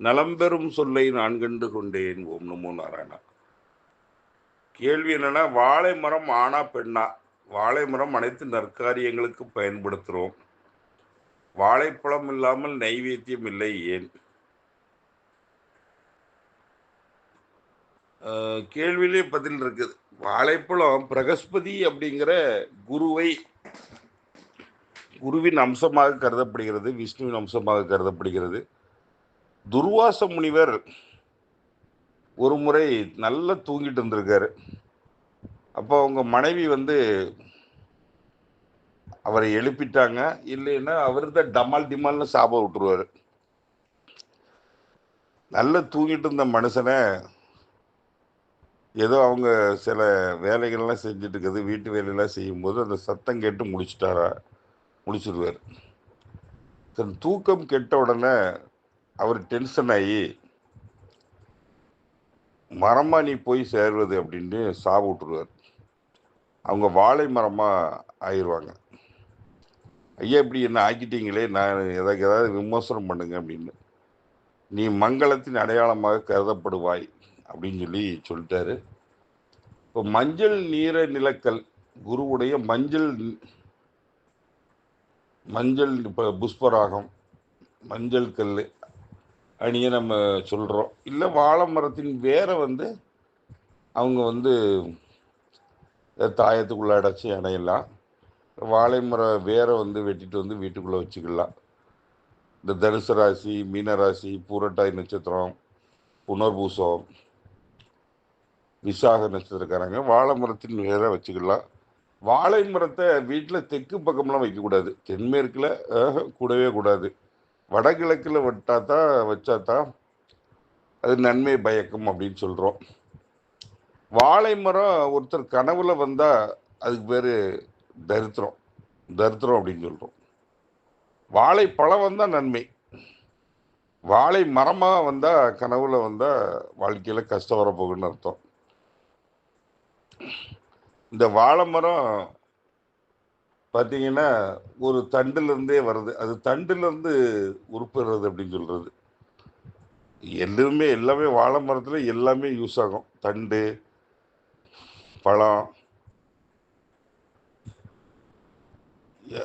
நலம்பெறும் சொல்லை நான் கண்டு கொண்டேன் ஓம் நமோ நாராயணா. கேள்வி என்னன்னா வாழை மரம் ஆனா பெண்ணா? வாழை மரம் அனைத்து நற்காரியங்களுக்கு பயன்படுத்துகிறோம் வாழைப்பழம் இல்லாமல் நைவேத்தியம் இல்லை ஏன்? கேள்வியிலே பதில் இருக்குது. வாழைப்பழம் பிரகஸ்பதி அப்படிங்கிற குருவை குருவின் அம்சமாக கருதப்படுகிறது விஷ்ணுவின் அம்சமாக கருதப்படுகிறது. துர்வாச முனிவர் ஒரு முறை நல்லா தூங்கிட்டு இருந்திருக்காரு. அப்போ அவங்க மனைவி வந்து அவரை எழுப்பிட்டாங்க. இல்லைன்னா அவர் தான் டமால் டிமால்னு சாபம் விட்டுருவார். நல்லா தூங்கிட்டு இருந்த மனுஷனை ஏதோ அவங்க சில வேலைகள்லாம் செஞ்சுட்டு இருக்குது. வீட்டு வேலையெல்லாம் செய்யும்போது அந்த சத்தம் கேட்டு முடிச்சிட்டாரா முடிச்சிருவார். தன் தூக்கம் கெட்ட உடனே அவர் டென்ஷன் ஆகி மரமாக நீ போய் சேர்வது அப்படின்னு சாவு விட்டுருவார். அவங்க வாழை மரமாக ஆயிடுவாங்க. ஐயா இப்படி என்ன ஆக்கிட்டீங்களே? நான் எதாவது ஏதாவது விமர்சனம் பண்ணுங்க அப்படின்னு. நீ மங்களத்தின் அடையாளமாக கருதப்படுவாய் அப்படின்னு சொல்லி சொல்லிட்டாரு. இப்போ மஞ்சள் நீர நிலக்கல் குருவுடைய மஞ்சள் மஞ்சள் இப்போ புஷ்பராகம் மஞ்சள் கல் அணியை நம்ம சொல்கிறோம் இல்லை வாழை மரத்தின் வேரை வந்து அவங்க வந்து தாயத்துக்குள்ளே அடைச்சி அணையலாம். வாழை மர வேரை வந்து வெட்டிட்டு வந்து வீட்டுக்குள்ளே வச்சுக்கலாம். இந்த தனுசு ராசி மீன ராசி பூரட்டாய் நட்சத்திரம் புனர்பூசம் விசாக நட்சத்திரக்காரங்க வாழை மரத்தின் வேரை வச்சுக்கலாம். வாழை மரத்தை வீட்டில் தெற்கு பக்கம்லாம் வைக்கக்கூடாது. தென்மேற்கில் கூடவே கூடாது. வடகிழக்கில் விட்டாதான் வச்சாதான் அது நன்மை பயக்கும் அப்படின்னு சொல்கிறோம் வாழை மரம் ஒருத்தர் கனவுல வந்தால் அதுக்கு பேர் தரித்திரம். தரித்திரம் அப்படின்னு சொல்கிறோம் வாழைப்பழம் வந்தால் நன்மை. வாழை மரமாக வந்தால் கனவுல வந்தால் வாழ்க்கையில் கஷ்டம் வரப்போகுன்னு அர்த்தம். இந்த வாழை மரம் பார்த்தீங்கன்னா ஒரு தண்டுலேருந்தே வருது. அது தண்டுலேருந்து உருப்படுறது அப்படின்னு சொல்கிறது எல்லாமே எல்லாமே வாழை மரத்தில் எல்லாமே யூஸ் ஆகும். தண்டு பழம்.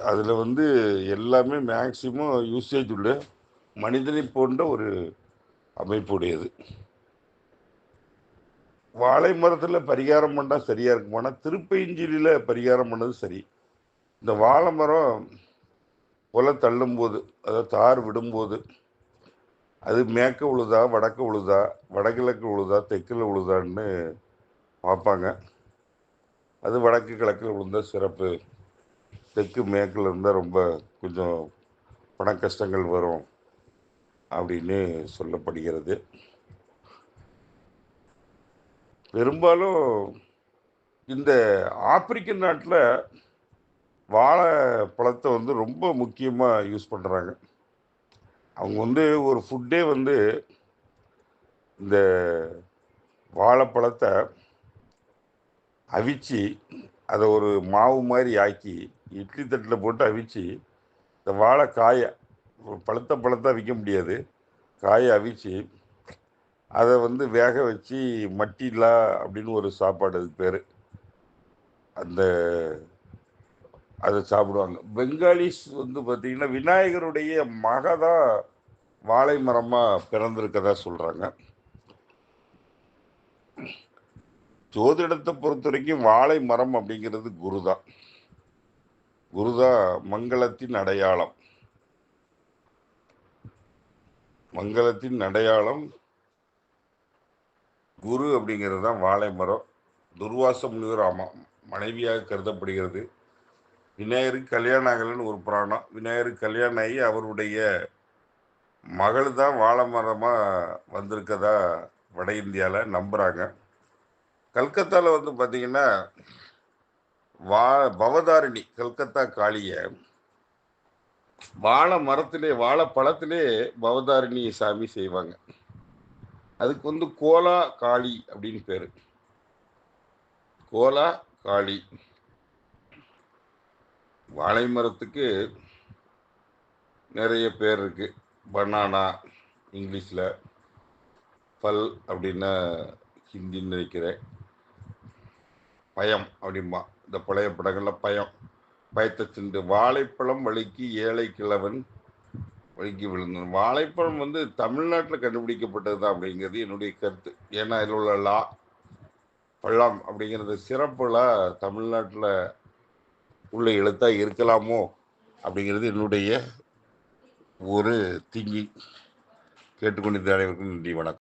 அதில் வந்து எல்லாமே மேக்சிமம் யூசேஜ் உள்ள மனிதனை போன்ற ஒரு அமைப்புடையது. வாழை மரத்தில் பரிகாரம் பண்ணால் சரியாக இருக்குமானா திருப்பைஞ்சிலியில் பரிகாரம் பண்ணது சரி. இந்த வாழை மரம் கொலை தள்ளும்போது அதாவது தார் விடும்போது அது மேற்க உழுதா வடக்கு உழுதா வடகிழக்கு உழுதா தெற்கில் உழுதான்னு பார்ப்பாங்க. அது வடக்கு கிழக்கில் விழுந்தால் சிறப்பு. தெற்கு மேற்கில் இருந்தால் ரொம்ப கொஞ்சம் பண கஷ்டங்கள் வரும் அப்படின்னு சொல்லப்படுகிறது. பெரும்பாலும் இந்த ஆப்பிரிக்க நாட்டில் வாழைப்பழத்தை வந்து ரொம்ப முக்கியமாக யூஸ் பண்ணுறாங்க அவங்க வந்து ஒரு ஃபுட்டே வந்து இந்த வாழைப்பழத்தை அவிச்சு அதை ஒரு மாவு மாதிரி ஆக்கி இட்லி தட்டில் போட்டு அவிச்சு இந்த வாழைக்காயை பழுத்த பழத்தை அவிக்க முடியாது. காயை அவிச்சு அதை வந்து வேக வச்சு மட்டிலா அப்படின்னு ஒரு சாப்பாடு அதுக்கு பேர். அந்த அதை சாப்பிடுவாங்க. பெங்காலிஸ் வந்து பார்த்திங்கன்னா விநாயகருடைய மக தான் வாழை மரமாக பிறந்திருக்கதா சொல்கிறாங்க ஜோதிடத்தை பொறுத்த வரைக்கும் வாழை மரம் அப்படிங்கிறது குருதான் குருதான் மங்களத்தின் அடையாளம். மங்களத்தின் அடையாளம் குரு அப்படிங்கிறது தான் வாழை மரம். துர்வாச முனிவர் ஆமாம் மனைவியாக கருதப்படுகிறது. விநாயகருக்கு கல்யாணம் ஆகலைன்னு ஒரு புராணம். விநாயகருக்கு கல்யாணம் ஆகி அவருடைய மகள் தான் வாழை மரமாக வந்திருக்கதா வட இந்தியாவில் நம்புகிறாங்க கல்கத்தாவில் வந்து பார்த்தீங்கன்னா வா பவதாரிணி கல்கத்தா காளியை வாழை மரத்திலே வாழைப்பழத்திலே பவதாரிணி சாமி செய்வாங்க. அதுக்கு வந்து கோலா காளி அப்படின்னு பேர். கோலா காளி. வாழை மரத்துக்கு நிறைய பேர் இருக்கு. பனானா இங்கிலீஷில் பல் அப்படின்னா ஹிந்தின்னு நினைக்கிறேன். பயம் அப்படிம்பா. இந்த பழைய படங்களில் பயம். பயத்தை திண்டு வாழைப்பழம் வழுக்கி ஏழை கிழவன் வழுக்கி விழுந்தான் வாழைப்பழம் வந்து தமிழ்நாட்டில் கண்டுபிடிக்கப்பட்டது தான் அப்படிங்கிறது என்னுடைய கருத்து. ஏன்னா இதில் உள்ள லா பழம் அப்படிங்கிறது சிறப்புலாம் தமிழ்நாட்டில் உள்ள எழுத்தா இருக்கலாமோ அப்படிங்கிறது என்னுடைய ஒரு திங்கி கேட்டுக்கொண்டிருந்த அனைவருக்கும் நன்றி வணக்கம்.